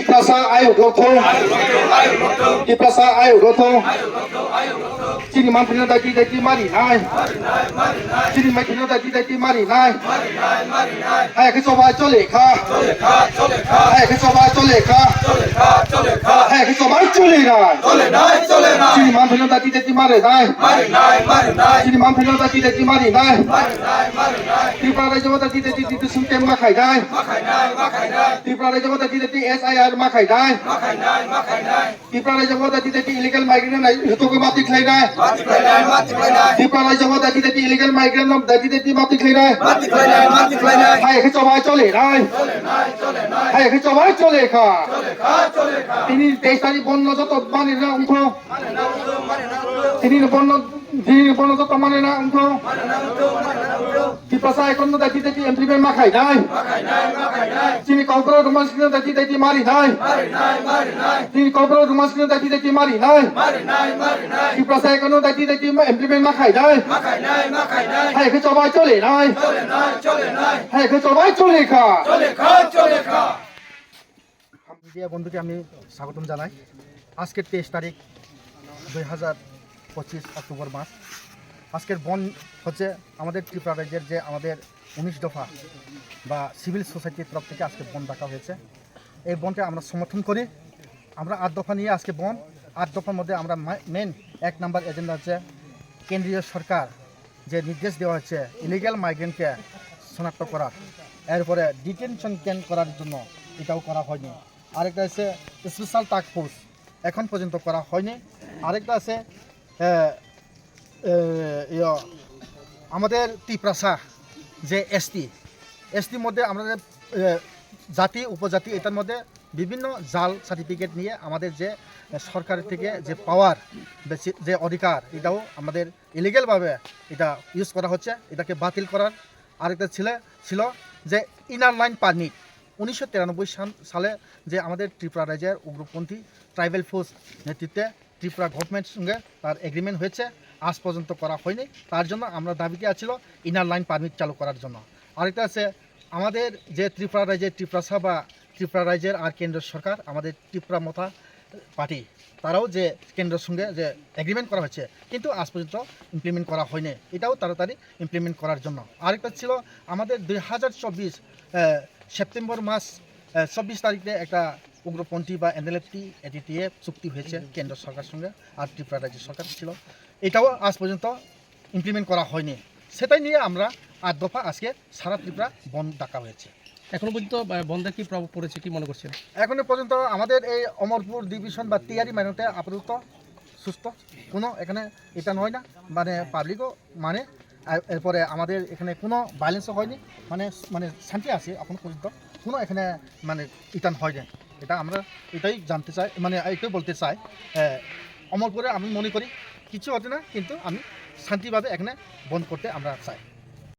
টিপ্রাসা আয়ু গথ টিপ্রাসা আয়ু গথ চিনি মানফিনো দাইতি দাইতি মারি নাই চিনি মাইফিনো দাইতি দাইতি মারি নাই হ্যাঁ কিছু সবাই চলে খা হ্যাঁ কিছু সবাই চলে খা হ্যাঁ কিছু সবাই চলে নাই চিনি মানফিনো দাইতি দাইতি মারে নাই চিনি মানফিনো দাইতি দাইতি মারি নাই? ত্রিপুরা রাজ্য দাইতি দাইতি দিতে শুনতে মাখাই নাই? ত্রিপুরা রাজ্য দাইতি দাইতি এস আই আর মাখাই নাই? ত্রিপুরা রাজ্য দাইতি দাইতি ইলিগাল মাইগ্রেন্ট হেতুকে মাতি খাই নাই? ত্রিপুরা রাজ্য দাইতি দাইতি ইলিগাল মাইগ্রেন্ট দাইতি দাইতি মাতি খাই নাই হাই একে সবাই চলে নাই। হাই একে সবাই চলে খা। তিনি তেইশ তারিখ বন্য যত না অঙ্ক তিনি যত মানে না অঙ্ক ত্রিপুরা এখন দাইতি এমপ্লিমেন্ট মাখাই নাই তিনি কল্পনা রোমান্স দাইতি দাইতি মারি নাই তিনি কল্পনা রোমান্স দাইতি দাইতি মারি নাই ত্রিপুরা এখন দাইতি দাইতি এমপ্লিমেন্ট মাখাই চলে নাই হ্যাঁ সবাই চলে খা বন্ধুকে আমি স্বাগতম জানাই। আজকের তেইশ তারিখ দুই হাজার পঁচিশ অক্টোবর মাস। আজকের বন হচ্ছে আমাদের ত্রিপুরা রাজ্যের যে আমাদের উনিশ দফা বা সিভিল সোসাইটির তরফ থেকে আজকে বন ডাকা হয়েছে। এই বনকে আমরা সমর্থন করি। আমরা আট দফা নিয়ে আজকে বন। আট দফার মধ্যে আমরা মেন এক নাম্বার এজেন্ডা হচ্ছে কেন্দ্রীয় সরকার যে নির্দেশ দেওয়া হচ্ছে ইলিগ্যাল মাইগ্রেন্টকে শনাক্ত করার। এরপরে ডিটেনশন ক্যাম্প করার জন্য এটাও করা হয়নি। আরেকটা হচ্ছে স্পেশাল টাস্ক ফোর্স এখন পর্যন্ত করা হয়নি। আরেকটা আছে আমাদের ত্রিপ্রাসা যে এসটি এসটির মধ্যে আমাদের জাতি, উপজাতি, এটার মধ্যে বিভিন্ন জাল সার্টিফিকেট নিয়ে আমাদের যে সরকারের থেকে যে পাওয়ার যে অধিকার, এটাও আমাদের ইলিগেলভাবে এটা ইউজ করা হচ্ছে, এটাকে বাতিল করার আরেকটা ছিল ছিল যে ইনার লাইন পারমিট উনিশশো তিরানব্বই সালে যে আমাদের ত্রিপুরা রাজ্যের উগ্রপন্থী ট্রাইবেল ফোর্স নেতৃত্বে ত্রিপুরা গভর্নমেন্টের সঙ্গে তার এগ্রিমেন্ট হয়েছে। আজ পর্যন্ত করা হয়নি। তার জন্য আমরা দাবিতে আছিল ইনার লাইন পারমিট চালু করার জন্য। আরেকটা আছে, আমাদের যে ত্রিপুরা রাজ্যের ত্রিপুরা বা ত্রিপুরা রাজ্যের আর কেন্দ্র সরকার, আমাদের ত্রিপুরা মথা পার্টি, তারাও যে কেন্দ্রের সঙ্গে যে এগ্রিমেন্ট করা হয়েছে, কিন্তু আজ পর্যন্ত ইমপ্লিমেন্ট করা হয়নি। এটাও তাড়াতাড়ি ইমপ্লিমেন্ট করার জন্য। আরেকটা ছিল, আমাদের দুই হাজার চব্বিশ সেপ্টেম্বর মাস চব্বিশ তারিখে একটা উগ্রপন্থী বা এনএলএফটি এটিটিএফ চুক্তি হয়েছে কেন্দ্র সরকার সঙ্গে আর ত্রিপুরা রাজ্য সরকার ছিল। এটাও আজ পর্যন্ত ইমপ্লিমেন্ট করা হয়নি। সেটাই নিয়ে আমরা আট দফা আজকে সারা ত্রিপুরা বন্ধ ডাকা হয়েছে। এখনও পর্যন্ত আহ, বন্ধের কি প্রভাব পড়েছে কি মনে করছেন? এখনও পর্যন্ত আমাদের এই অমরপুর ডিভিশন বা তিয়ারি মাইনতে আপাতত সুস্থ। কোনো এখানে এটা নয় না মানে পাবলিকও মানে এরপরে আমাদের এখানে কোনো ভায়োলেন্সও হয়নি। মানে মানে শান্তি আছে এখন পর্যন্ত। কোনো এখানে মানে ইটান হয় না এটা আমরা এটাই জানতে চাই মানে এটাই বলতে চাই আহ, করে আমি মনে করি কিছু হতে না কিন্তু আমি শান্তিভাবে এখানে বন্ধ করতে আমরা চাই।